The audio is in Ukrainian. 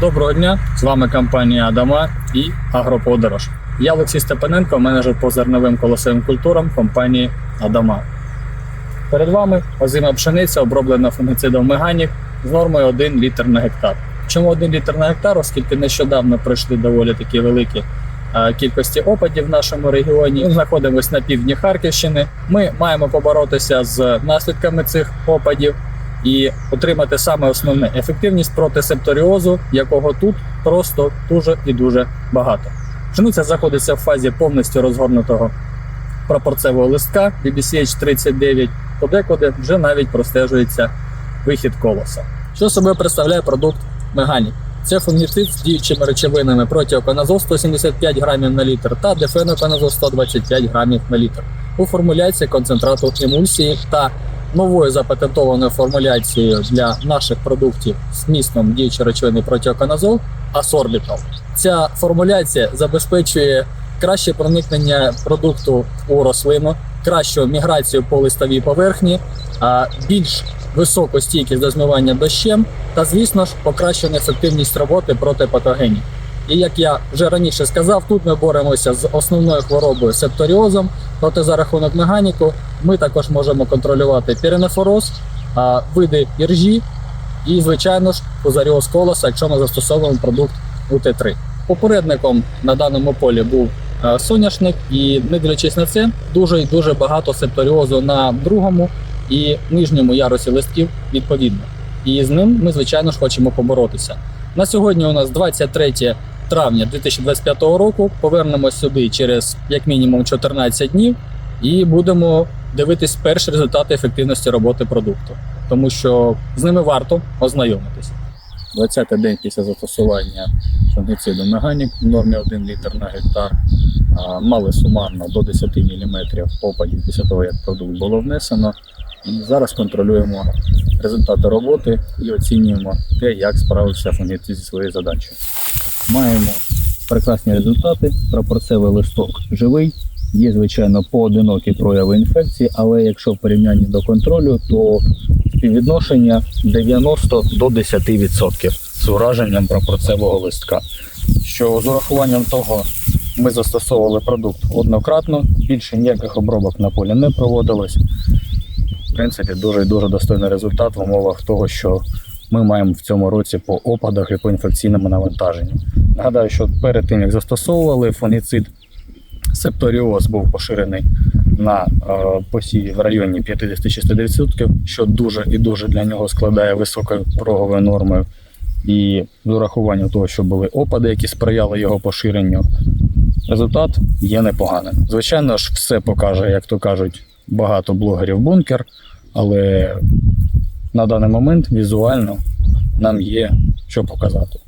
Доброго дня! З вами компанія Адама і Агроподорож. Я Олексій Степаненко, менеджер по зерновим колосовим культурам компанії Адама. Перед вами озима пшениця, оброблена фунгицидом Меганік з нормою 1 літр на гектар. Чому 1 літр на гектар? Оскільки нещодавно пройшли доволі такі великі е, кількості опадів в нашому регіоні. Ми знаходимося на півдні Харківщини. Ми маємо поборотися з наслідками цих опадів і отримати саме основне ефективність проти септоріозу, якого тут просто дуже і дуже багато. Пшениця знаходиться в фазі повністю розгорнутого прапорцевого листка BBCH 39, подекуди вже навіть простежується вихід колоса. Що собою представляє продукт Меганік? Це фунгіцид з діючими речовинами протіоканазол 175 грамів на літр та дефеноканазол 125 грамів на літр у формуляції концентрату емульсії та новою запатентованою формуляцією для наших продуктів з містом діючої речовини протіоканазол Асорбітал. Ця формуляція забезпечує краще проникнення продукту у рослину, кращу міграцію по листовій поверхні, більш високу стійкість до змивання дощем та, звісно ж, покращену ефективність роботи проти патогенів. І як я вже раніше сказав, тут ми боремося з основною хворобою септоріозом, проте за рахунок меганіку ми також можемо контролювати піренефороз, види іржі і, звичайно ж, фузаріоз колоса, якщо ми застосовуємо продукт УТ3. Попередником на даному полі був е, соняшник, і не дивлячись на це, дуже і дуже багато септоріозу на другому і нижньому ярусі листків відповідно. І з ним ми, звичайно ж, хочемо поборотися. На сьогодні у нас 23 травня 2025 року. Повернемось сюди через як мінімум 14 днів і будемо дивитись перші результати ефективності роботи продукту, тому що з ними варто ознайомитись. 20-й день після застосування фунгіциду Меганік в нормі 1 літр на гектар. Мали сумарно до 10 мм опадів після того, як продукт було внесено. Зараз контролюємо результати роботи і оцінюємо те, як справився фунгіцид зі своєю задачею. Маємо прекрасні результати. Прапорцевий листок живий. Є, звичайно, поодинокі прояви інфекції, але якщо в порівнянні до контролю, то співвідношення 90 до 10% з ураженням прапорцевого листка. Що з урахуванням того, ми застосовували продукт однократно, більше ніяких обробок на полі не проводилось. В принципі, дуже і дуже достойний результат в умовах того, що ми маємо в цьому році по опадах і по інфекційному навантаженню. Нагадаю, що перед тим як застосовували фунгіцид, септоріоз був поширений на е, посіві в районі 50-60%, що дуже і дуже для нього складає високою пороговою нормою. І з урахуванням того, що були опади, які сприяли його поширенню, результат є непоганим. Звичайно ж, все покаже, як то кажуть, багато блогерів бункер, але на даний момент візуально нам є що показати.